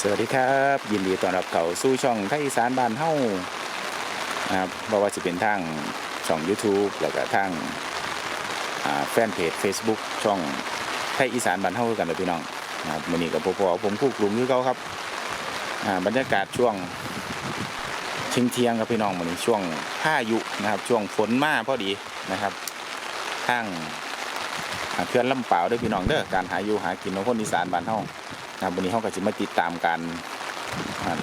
สวัสดีครับ ยินดีต้อนรับเข้าสู่ช่องไทยอีสานบ้านเฮานะครับเพราะว่าจะเป็นทางช่อง YouTube แล้วก็ทางแฟนเพจ Facebook ช่องไทยอีสานบ้านเฮากันเลยพี่น้องนะครับมื้อนี้กับพ่อผมคู่กลุ่มคือเก่าครับบรรยากาศช่วงเที่ยงเที่ยงครับพี่น้องมื้อนี้ช่วงพายุนะครับ ช่วงฝนมาพอดีนะครับทางเขื่อนลำเปล่าวด้วยพี่น้องเด้อการหาอยู่หากินของคนอีสานบ้านเฮา นะครับวันนี้เขาก็จะมาติดตามการ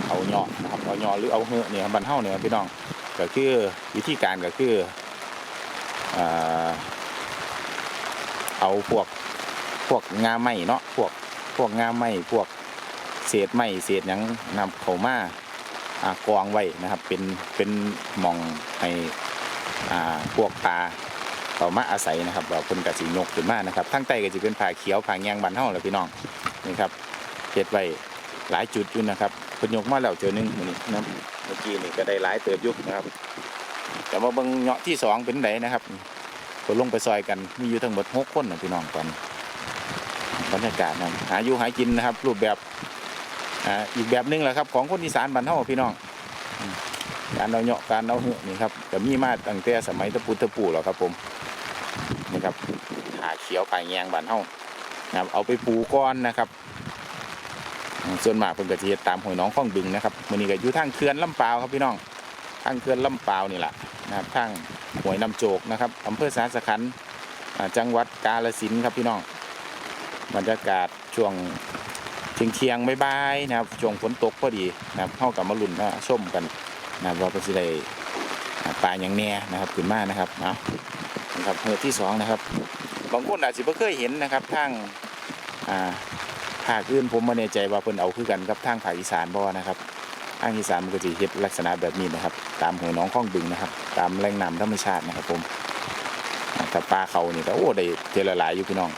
เอาเหยาะนะครับเอาเหยาะหรือเอาเหือเนี่ยบันเท่าเนี่ยพี่น้องก็คือวิธีการก็คืออเอาพวกพวกงาไม้เนาะพวกพวกงาไม้พวกเศษไม้เศษยังนำเขามากองไว้นะครับ เป็นเป็นหมองให้พวกปลาเขามาอาศัยนะครับเราคนกระสียกขึ้นมานะครับทั้งใต้ก็จะเป็นผาเขียวผาแยงบันเท่าแหละพี่น้องนี่ครับ เฮ็ดไว้หลายจุดอยู่นะครับเพิ่นยกมาแล้วเจอหนึ่งนี้นะเมื่อกี้นี่ก็ได้หลายเติบยุกนะครับ แต่ว่าบิ่งเหาะที่สองเป็นไดนนะครับก็ลงไปซอยกันมีอยู่ทั้งหมดหกคนนะพี่น้องตอนบรรยากาศนะหาอยู่หากินนะครับ รูปแบบอ่าอีกแบบหนึงแหละครับ ของคนอีสานบ้านเฮาพี่น้องการเอาเหาะการเอาเหือนี่ครับก็มีมาตั้งแต่สมัยตะปูตะปูแล้วครับผมนี่ครับหาเขียวผายแยงบ้านเฮานะครับเอาไปปูก้อนนะครับ ส่วนมากเพิ่นก็สิเฮ็ดตามห้วยหนองคลองบึงนะครับมื้อนี้ก็อยู่ทางเขื่อนลำปาวครับพี่น้องทางเขื่อนลำปาวนี่แหละนะครับทางห้วยน้ำโจกนะครับอำเภอสาสะขันจังหวัดกาฬสินธุ์ครับพี่น้องบรรยากาศช่วงเที่ยงเที่ยงๆบ่ายนะครับช่วงฝนตกพอดีนะครับเข้ากับมาลุ้นมาชมกันนะว่าเพิ่นสิได้อ่าปลาหยังแน่นะครับขึ้นมานะครับเนาะนะครับเฮือที่สองนะครับบางคนอาจสิบ่เคยเห็นนะครับทางอ่า ภาคอื่นผมไม่แน่ใจว่าเพิ่นเอาคือกันกับทางภาคอีสานบ่นะครับทางอีสานมันก็จะเฮ็ดลักษณะแบบนี้นะครับ ตามห้วยหนองคลองบึงนะครับ ตามแหล่งน้ำธรรมชาตินะครับผมถ้าปลาเขานี่ก็โอ้ได้เทละหลายอยู่พี่น้อง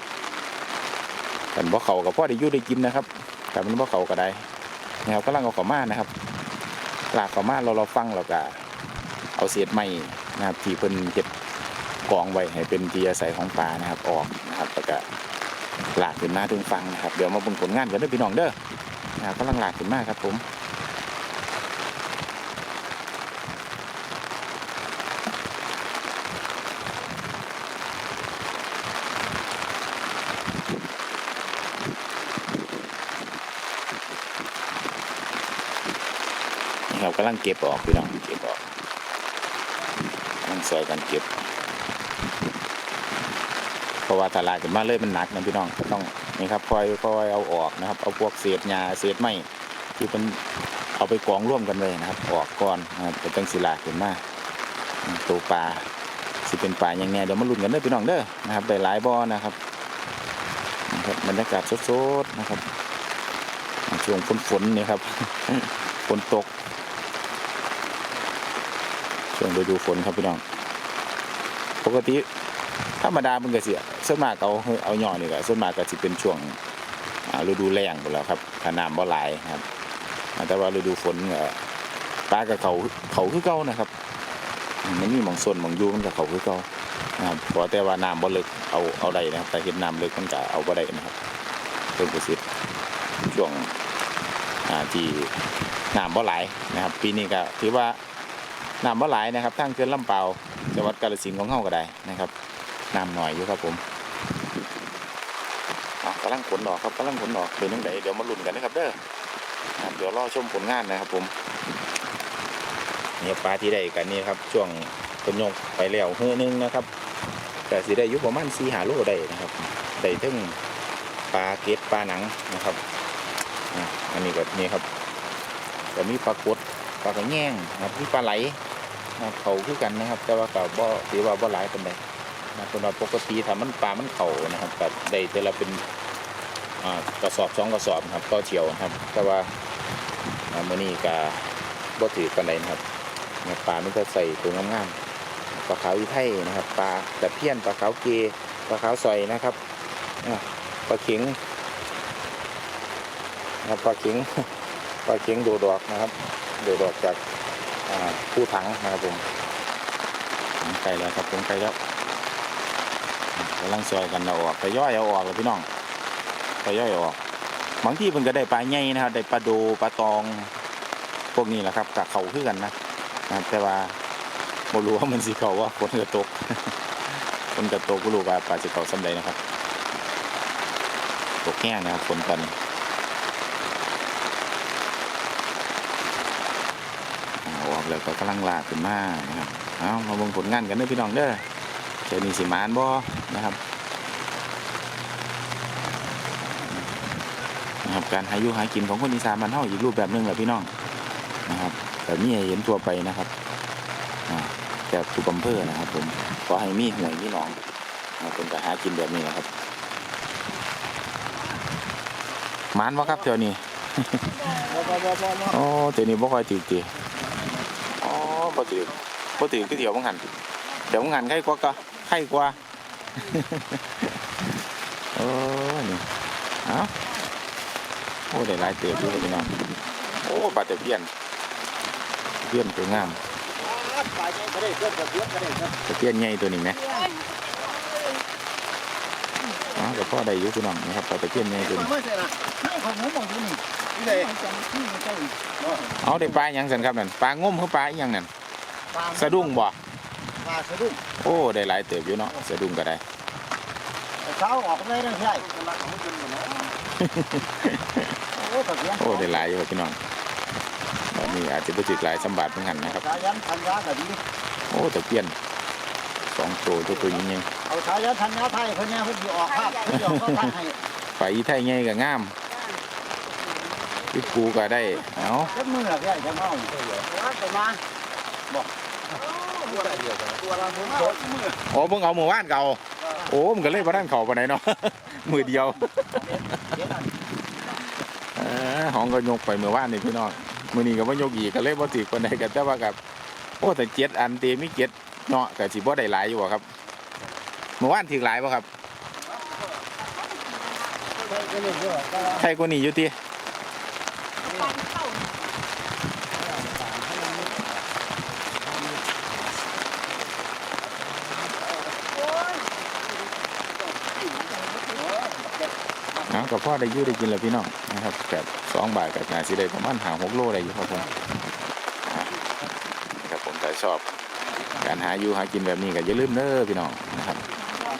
กันบ่เขาก็พอได้อยู่ได้กินนะครับแต่มันบ่เขาก็ได้นะครับกำลังเอาเขามานะครับลากเขามาเราเราฟังเราก็เอาเศษไม้นะครับที่เพิ่นเฮ็ดกองไว้ให้เป็นที่อาศัยของปลานะครับออกนะครับแล้วก็ หลากขึ้นมาถึงฟังนะครับ เดี๋ยวมาบิ่งผลงานกันเด้อพี่น้องเด้อนะครับกำลังหลากขึ้นมาครับผมนี่ครับกำลังเก็บออกพี่น้องเก็บออกกำลังซอยกันเก็บ เพราะว่าถ้าลากขึ้นมาเลยมันหนักนะพี่น้องก็ต้องนี่ครับคอยคอยเอาออกนะครับ เอาพวกเศษหญ้าเศษไม้ที่เป็นเอาไปกองร่วมกันเลยนะครับ ออกก่อนนะครับเป็นจังสิลาขึ้นมาตัวปลาสิเป็นปลาอย่างแน่เดี๋ยวมาลุ้นกันเด้อพี่น้องเด้อนะครับได้หลายบ่อนะครับนะครับบรรยากาศสดๆนะครับช่วงฝนฝนนี่ครับฝนตกช่วงฤดูฝนครับพี่น้อง ปกติ ธรรมดามันก็สิส่วนมากเอาเอาหย่อนี่ก็ส่วนมากก็สิเป็นช่วงฤดูแล้งไปแล้วครับถ้าน้ำบ่หลายครับ แต่ว่าฤดูฝนปลากับเขาเขาคือเก่านะครับมันมีหมองส่วนหมองยูมันก็เขาคือเก่านะครับเพราะแต่ว่าน้ำบ่ลึกเอาเอาได้นะครับแต่เห็นน้ำลึกมันก็เอาบ่ได้นะครับเพิ่นก็สิช่วงที่น้ำบ่หลายนะครับ ปีนี้ก็ถือว่าน้ำบ่หลายนะครับทางเขื่อนลำเปาจังหวัดกาฬสินธุ์ของเฮาก็ได้นะครับ น้ำหน่อยอยู่ครับผมอะกำลังขนดอกครับกำลังขนดอกเป็นยังไงเดี๋ยวมาลุ้นกันนะครับเด้อเดี๋ยวรอชมผลงานนะครับผมเนี่ยปลาที่ได้กันนี่ครับ ช่วงคนยกไปแล้วเฮือนึงนะครับแต่สิได้ยู่ประมาณสี่หาโลได้นะครับได้ถึงปลาเกล็ดปลาหนังนะครับอันนี้ก็นี่ครับก็มีปลากดปลากระแง่งนะครับมีปลาไหลเขาคือกันนะครับ แต่ว่าก็บ่ถือว่าบ่หลายปานใด นะสำหรับปกติถ้ามันปลามันเข่านะครับก็ได้แต่ละเป็นกระสอบสองกระสอบครับก็เฉียวครับ แต่ว่าอ่ามื้อนี้ก็บ่ถือปานใดนะครับปลามันจะใส่ตัวงามๆปลาขาวอีไทยนะครับปลาตะเพี้ยนปลาขาวเกปลาขาวซอยนะครับปลาเข็งนะปลาเข็งปลาเข็งโดดอกนะครับโดดอกจากผู้ถังนะครับผมผมไกลแล้วครับผมไกลแล้ว กำลังซอยกันเอาออกไปย่อยเอาออกเลยพี่น้องไปย่อยออกบางที่เพิ่นก็ได้ปลาใหญ่นะครับได้ปลาโดปลาตองพวกนี้แหละครับกับเขาคือกันนะแต่ว่าบ่รู้ว่ามันสิเขาว่าฝนก็ตกฝนก็ตกบ่รู้ว่าปลาสิเขาส่ำใดนะครับ ตกแห้งนะครับฝนตอนนี้ออกแล้วก็กำลังลากขึ้นมานะครับเอามาเบิ่งผลงานกันเด้อพี่น้องเด้อ เดี๋ยวนี้สิมานบ่นะครับนะครับการหาอยู่หากินของคนอีสานบ้านเฮาอีกรูปแบบหนึงแหละพี่น้องนะครับแต่นี่เห็นทั่วไปนะครับอ่าแต่ทุกอำเภอนะครับ ผมขอให้มีห่วยมีหนองเป็นการหากินแบบนี้นะครับมานวะครับเที่ยวนี้บ่บ่บ่บ่บ่โอ้เที่ยวนี้บ่ค่อยถือตีอ๋อบ่ถือบ่ถือคือเที่ยวบังหันเดี๋ยวบังหันใครกว่าก็ ใครกว่า โอ้นี่เอาโอ้ได้หลายเติบอยู่พี่น้องโอ้ปลาตะเพียนเพียนตัวงามปลาใหญ่ก็ได้เกินกับเยอะก็ได้ครับตะเพียนใหญ่ตัวนี้ไหมอ๋อกับพ่อได้อยู่พี่น้องนะครับปลาตะเพียนใหญ่ตัวนี้ไม่ใช่ละให้ของผมมองอยู่นี่นี่เลยเอาได้ปลาหยังสันครับนั่นปลางมคือปลาอีหยังนั่นสะดุ้งบ่ ปลาสะดุ้งโอ้ได้หลายเติบอยู่เนาะสะดุ้งก็ได้ เช้าออกไม่ได้ใช่โอ้ตะเกียงโอ้ได้หลายอยู่ครับพี่น้องแบบนี้อาจจะไปถึกหลายสมบัติเหมือนกันนะครับสายันทันยาก็ดีโอ้ตะเพียนสองตัวตัวตัวนี้ไงเอาสายันทันยาไทยเพิ่นเนี่ยเพิ่นสิออกภาพเพิ่นสิออกก็ทันให้ไฟไทยไงก็งามพี่ปูก็ได้ เอาจักมือละพี่จะเมาว่าจะมาบอก ตัวละเดียวตัวละผมโดนมือโอ้เพิ่งเอาหมู่บ้านเก่า โอ้มันก็เลยมาด้านเขาปไหนเนาะ มือเดียวเออห้องก็ยกไปเมื่อวานนี่พี่น้องมือนี้ก็ว่ายกอีกก็เลยบ่ถือคนใดกันแต่ว่ากับโอ้แต่เจ็ดอันเตมีเจ็ดเนาะก็สิบ่ได้หลายอยู่ครับเมื่อวานถือหลายบ่ะครับใครคนนี้อยู่ที่ เอากับพ่อได้อยืดได้กินแล้วพี่น้องนะครับกับสองบาทกับนาสิได้ประมาณหาหกโลได้อยู่ครับผมอ่านะครับผมถ้าชอบ การหาอยู่หากินแบบนี้ก็อย่าลืมเด้อพี่น้องนะครับ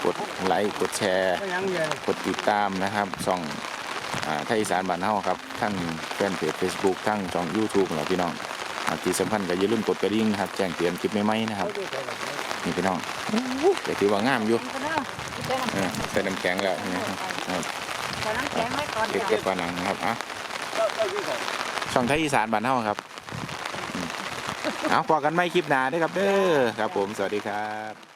กดไลค์กดแชร์ยังเยอะกดติดตามนะครับช่องอ่าไทยอีสานบ้านเฮาครับทั้งแฟนเพจ Facebook ทั้งช่อง YouTube ของเราพี่น้องอ่าที่สำคัญก็อย่าลืมกดกระดิ่งนะครับแจ้งเตือนคลิปใหม่ๆนะครับนี่พี่น้องก็ถือว่างามอยู่เออใส่น้ำแข็งแล้วนี่นะครับ ตอนน้ำแข็งไว้ก่อนเก็บจ้ะเก็บปลาหนังนะครับอะช่องไทยอีสานบ้านเฮาครับอืมเอาพอกันไม่คลิปหน้าเด้อครับเด้อครับผมสวัสดีครับ